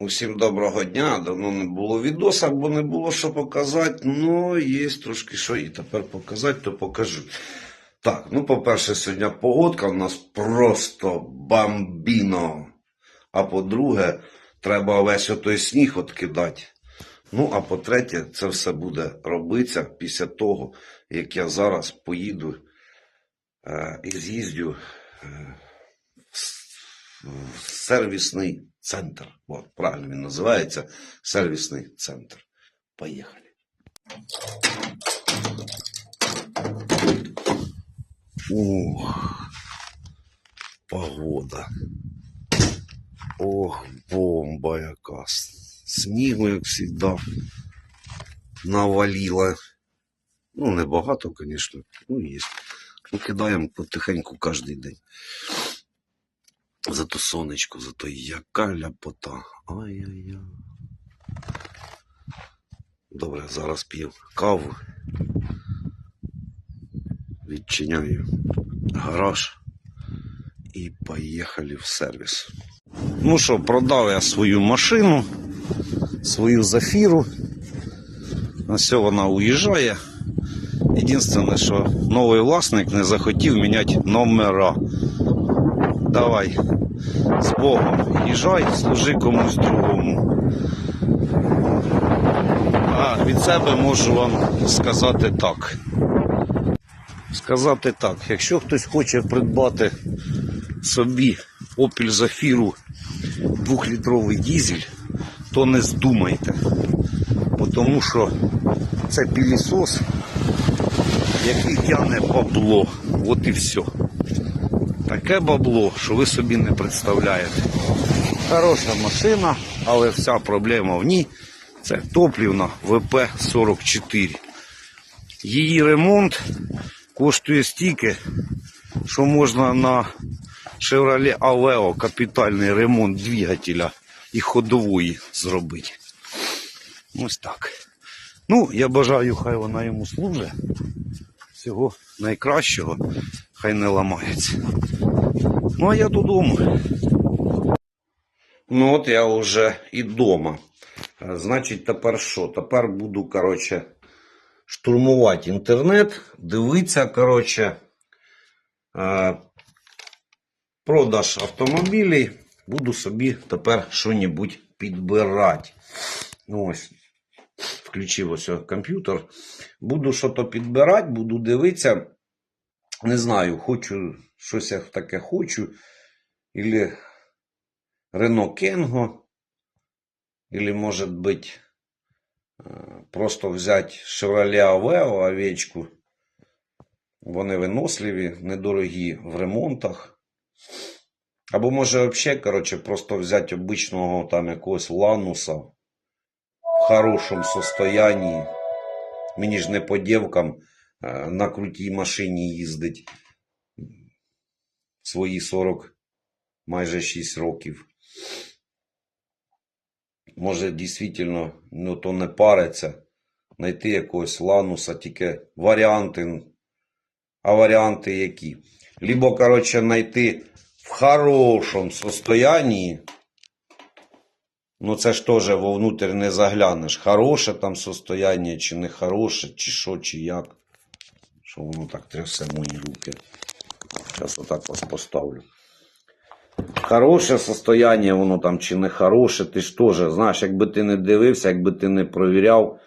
Усім доброго дня. Давно не було відоса, бо не було що показати. Ну, є трошки що і тепер показати, то покажу. Так, ну, по-перше, сьогодні погодка у нас просто бомбіно. А по-друге, треба весь отой сніг откидати. Ну, а по-третє, це все буде робитися після того, як я зараз поїду е, і з'їздю е, в сервісний центр. От, правильно він називається сервісний центр. Поїхали. Ух, погода. Ох, бомба яка. Снігу, як завжди, наваліла. Ну, небагато, звісно, ну є. Ну, кидаємо потихеньку кожен день. Зато сонечко, зато яка ляпота. Ай-яй-яй. Добре, зараз п'ю каву. Відчиняю гараж. І поїхали в сервіс. Ну що, продав я свою машину, свою зафіру. На все вона уїжджає. Єдине, що новий власник не захотів міняти номера. Давай з Богом їжджай, служи комусь другому. А від себе можу вам сказати так. Сказати так, якщо хтось хоче придбати собі Opel Zafira двохлітровий дізель, то не здумайте. Тому що це пілісос, який тягне бабло. От і все. Таке бабло, що ви собі не представляєте. Хороша машина, але вся проблема в ній це топлівна ВП-44. Її ремонт коштує стільки, що можна на Chevrolet Aveo капітальний ремонт двигателя і ходової зробити. Ось так. Ну, я бажаю, хай вона йому служить. Всього найкращого, хай не ламається. Ну, а я додому. Ну, от я вже і вдома. Значить, тепер що? Тепер буду, коротше, штурмувати інтернет, дивитися, коротше, продаж автомобілів. Буду собі тепер що-небудь підбирати. Ну, ось, включив ось комп'ютер. Буду що то підбирати, буду дивитися. Не знаю, хочу щось я таке хочу. Или Рено Кенго. Или, может быть, э, просто взять Chevrolet Aveo овечку. Вони виносливі, недорогі в ремонтах. Або може взагалі, короче, просто взяти обичного там якогось лануса в хорошому состоянні. Мені ж не по дівкам е, на крутій машині їздить свої 40, майже 6 років. Може, дійсно, ну то не париться. Знайти якогось лануса, тільки варіанти. А варіанти які? Либо, коротше, знайти в хорошому состоянии. Ну, це ж теж вовнутрь не заглянеш. Хороше там состояние, чи не хороше, чи що, чи як. Що воно так трясе мої руки. Зараз отак вас поставлю. Хороше состояние, воно там чи не хороше, ти ж теж, знаєш, якби ти не дивився, якби ти не провіряв,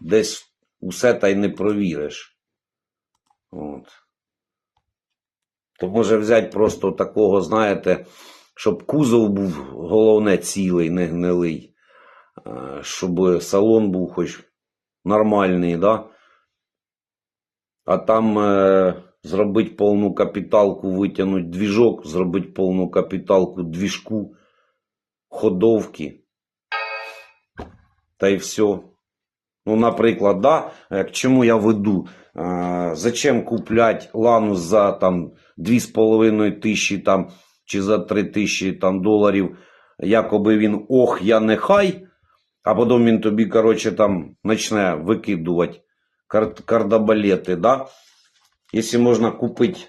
десь усе та й не провіриш. От. То може взяти просто такого, знаєте, щоб кузов був головне цілий, не гнилий, щоб салон був хоч нормальний, да? а там е, зробити повну капіталку, витягнути двіжок, зробити повну капіталку двіжку, ходовки. Та й все. Ну, наприклад, да, е, к чому я веду? Е, зачем куплять ланус за там 2,5 тисячі там, чи за 3 тисячі там, доларів, якоби він ох, я нехай, а потім він тобі, коротше, там почне викидувати кар- кардабалети, да? Якщо можна купити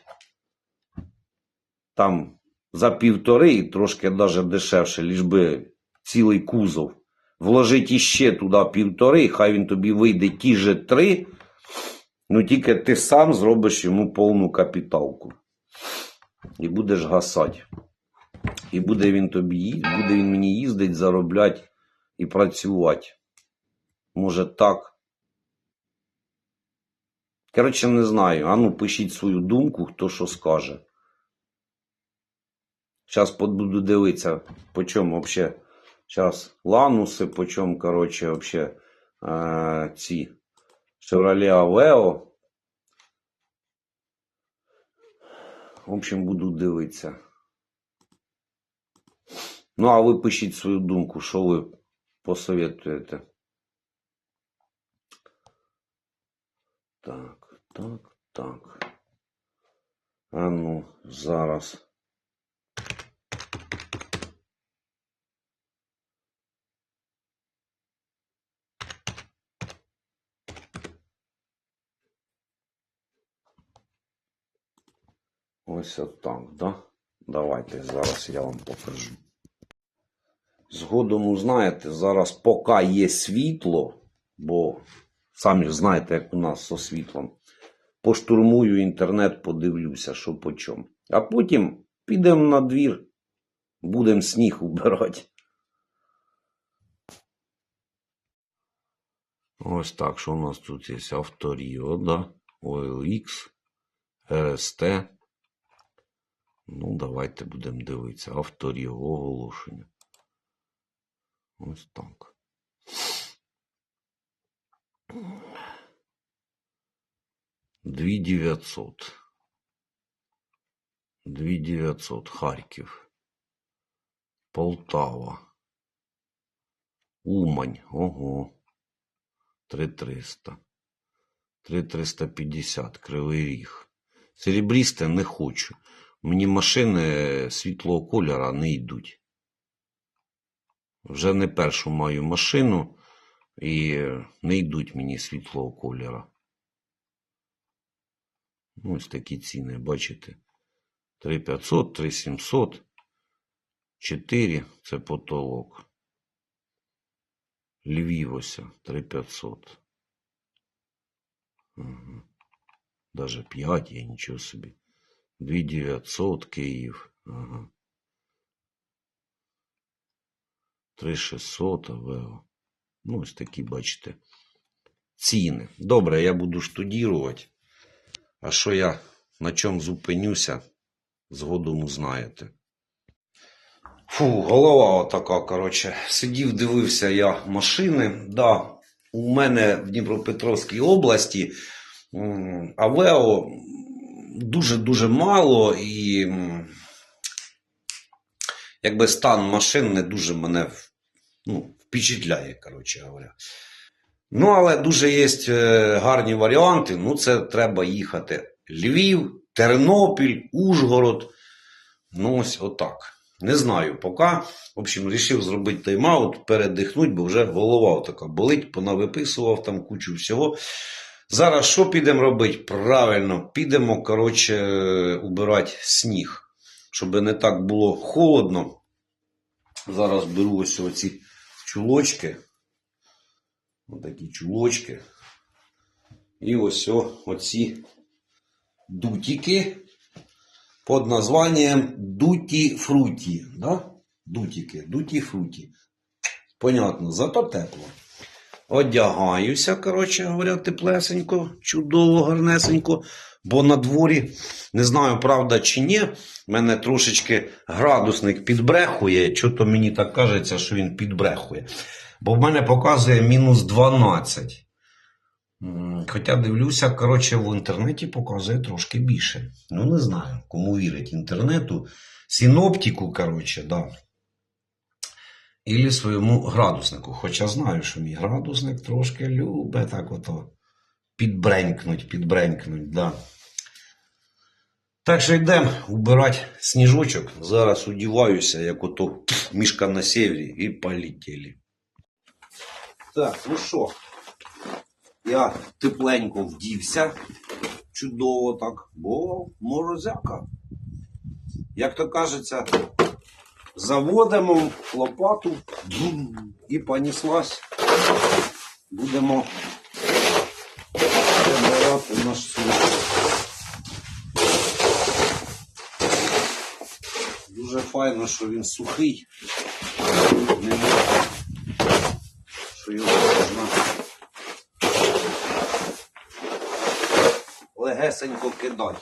там за півтори і трошки навіть дешевше, ліж би цілий кузов. Вложить іще туди півтори, хай він тобі вийде ті же три. Ну тільки ти сам зробиш йому повну капіталку. І будеш гасати. І буде він тобі буде він мені їздити, заробляти і працювати. Може так. Коротше, не знаю. Ану, пишіть свою думку, хто що скаже. Зараз буду дивитися, по чому взагалі. Зараз лануси, по чому, коротше, взагалі е, ці Chevrolet Aveo. В общем, буду дивитися. Ну, а ви пишіть свою думку, що ви посоветуєте. Так, так, так. А ну, зараз. Ось отак, да? Давайте зараз я вам покажу. Згодом узнаєте, зараз поки є світло, бо самі знаєте, як у нас зі світлом, поштурмую інтернет, подивлюся, що по чому. А потім підемо на двір, будемо сніг убирати. Ось так, що у нас тут є авторіо, да? OLX, RST. Ну, давайте будемо дивитися. Авторіо оголошення. Ось так. Дві дев'ятсот. Дві дев'ятсот. Харків. Полтава. Умань. Ого. Три триста. Три триста п'ятдесят. Кривий Ріг. Серебрісте не хочу. Мені машини світлого кольора не йдуть. Вже не першу маю машину і не йдуть мені світлого кольора. Ось такі ціни, бачите. 3500, 3700, 4 це потолок. Львів ось 3500. Угу. Даже 5 є, нічого собі. 2900 Київ. Ага. 3600 АВЕО. Ну, ось такі, бачите, ціни. Добре, я буду штудірувати. А що я на чому зупинюся, згодом узнаєте. Фу, голова отака, коротше. Сидів, дивився я машини. Да, у мене в Дніпропетровській області Авео дуже-дуже мало і якби стан машин не дуже мене ну, впечатляє, коротше говоря. Ну, але дуже є е, гарні варіанти. Ну, це треба їхати. Львів, Тернопіль, Ужгород. Ну, ось отак. Не знаю поки. В общем, вирішив зробити тайм-аут, передихнути, бо вже голова така болить, понавиписував там кучу всього. Зараз що підемо робити? Правильно, підемо, коротше, е, убирати сніг. Щоб не так було холодно. Зараз беру ось оці чулочки. Отакі чулочки. І ось оці дутики під названням Дуті Фруті. Да? Дутики, Дуті Фруті. Понятно, зато тепло. Одягаюся, коротше говоря, теплесенько, чудово, гарнесенько. Бо на дворі, не знаю, правда чи ні, мене трошечки градусник підбрехує. Чого-то мені так кажеться, що він підбрехує. Бо в мене показує мінус 12. Хоча дивлюся, коротше, в інтернеті показує трошки більше. Ну, не знаю, кому вірить інтернету. Синоптику, коротше, да. Ілі своєму градуснику. Хоча знаю, що мій градусник трошки любить так ото підбренькнуть, підбренькнуть, да. Так що йдемо убирати сніжочок. Зараз удіваюся, як ото мішка на севері, і полетіли. Так, ну що, я тепленько вдівся. Чудово так, бо морозяка. як то кажеться, заводимо лопату і понеслась. Будемо прибирати наш суд. Дуже файно, що він сухий. Не що його можна легесенько кидати.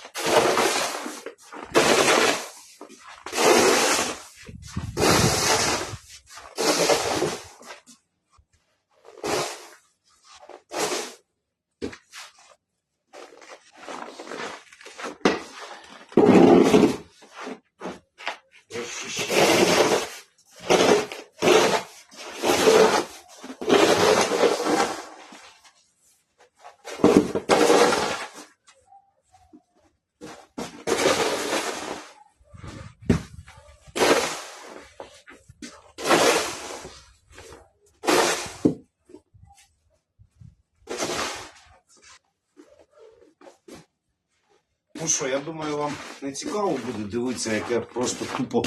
Ну що, я думаю, вам не цікаво буде дивитися, як я просто тупо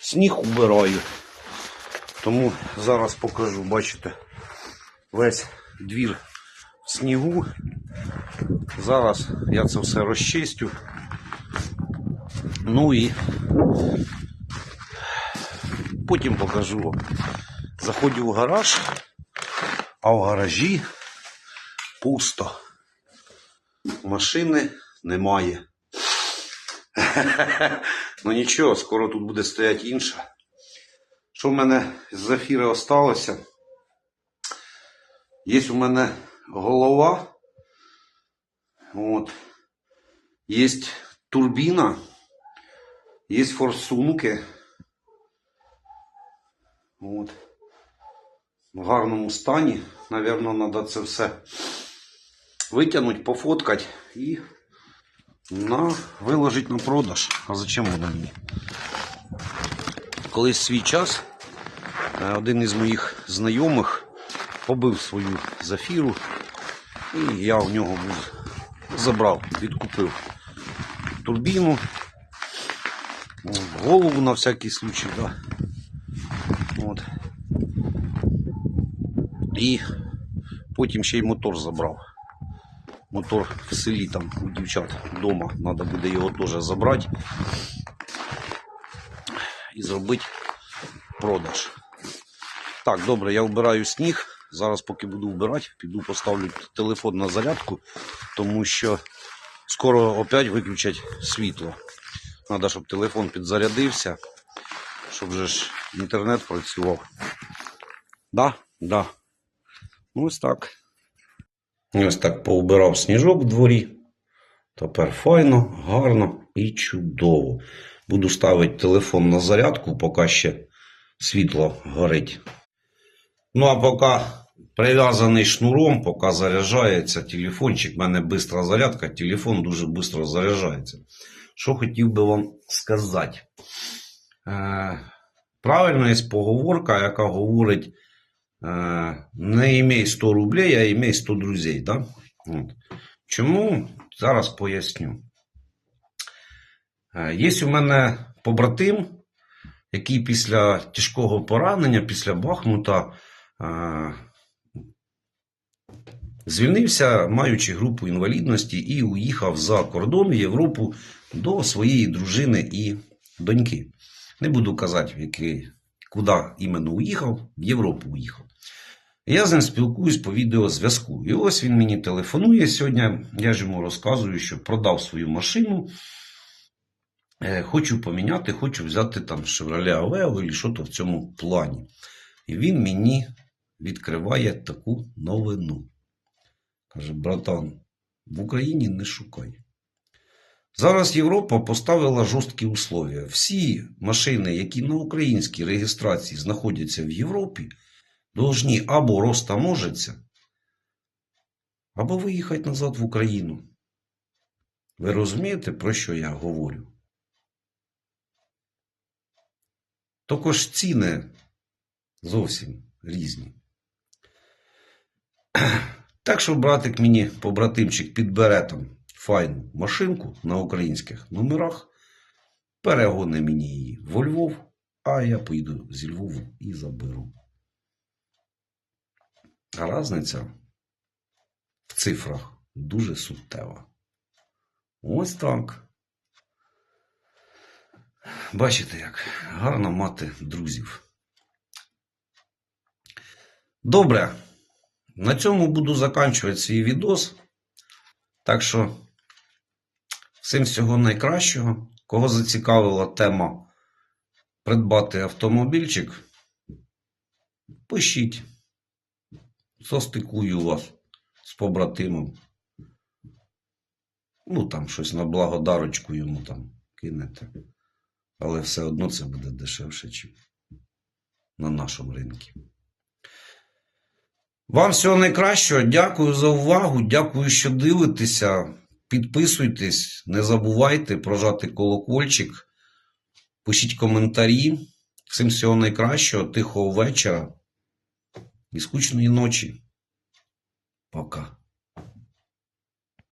сніг убираю. Тому зараз покажу, бачите, весь двір в снігу. Зараз я це все розчистю. Ну і потім покажу вам. Заходжу в гараж, а в гаражі пусто. Машини немає. ну нічого, скоро тут буде стояти інша. Що в мене з зафіри осталося? Є у мене голова. От. Є турбіна. Є форсунки. От. В гарному стані. Навірно, треба це все витягнути, пофоткати і на, виложити на продаж. А зачем воно мені? Колись свій час е, один із моїх знайомих побив свою зафіру, і я у нього був забрав, відкупив турбіну, голову на всякий случай, да. От. І потім ще й мотор забрав. Мотор в селі там у дівчат вдома. Треба буде його теж забрати і зробити продаж. Так, добре, я вбираю сніг. Зараз, поки буду вбирати, піду поставлю телефон на зарядку, тому що скоро опять виключать світло. Треба, щоб телефон підзарядився, щоб вже ж інтернет працював. Да? Да. Ну, ось так. Ось так повбирав сніжок в дворі. Тепер файно, гарно і чудово. Буду ставити телефон на зарядку, поки ще світло горить. Ну а поки прив'язаний шнуром, поки заряджається телефончик, в мене бистра зарядка, телефон дуже швидко заряджається. Що хотів би вам сказати? Е, правильно є поговорка, яка говорить. Е, не імей 100 рублей, а імей 100 друзей. Да? От. Чому? Зараз поясню. Е, Є у мене побратим, який після тяжкого поранення, після Бахмута, е, звільнився, маючи групу інвалідності, і уїхав за кордон в Європу до своєї дружини і доньки. Не буду казати, в який, куди іменно уїхав, в Європу уїхав. Я з ним спілкуюсь по відеозв'язку. І ось він мені телефонує сьогодні. Я ж йому розказую, що продав свою машину. Е, Хочу поміняти, хочу взяти там Chevrolet Aveo або що то в цьому плані. І він мені відкриває таку новину. Каже, братан, в Україні не шукай. Зараз Європа поставила жорсткі условия. Всі машини, які на українській реєстрації знаходяться в Європі, должні або розтаможиться, або виїхати назад в Україну. Ви розумієте, про що я говорю? Також ціни зовсім різні. Так що братик мені, побратимчик, підбере там файну машинку на українських номерах. перегони мені її во Львов, а я поїду зі Львову і заберу. А різниця в цифрах дуже суттєва. Ось так. Бачите, як гарно мати друзів. Добре. На цьому буду заканчувати свій відос. Так що всім всього найкращого. Кого зацікавила тема придбати автомобільчик, пишіть. Состикую вас з побратимом. Ну, там щось на благодарочку йому там кинете. Але все одно це буде дешевше, ніж на нашому ринку. Вам всього найкращого. Дякую за увагу. Дякую, що дивитеся. Підписуйтесь, не забувайте прожати колокольчик. Пишіть коментарі. Всім всього найкращого, тихого вечора і скучної ночі. Пока.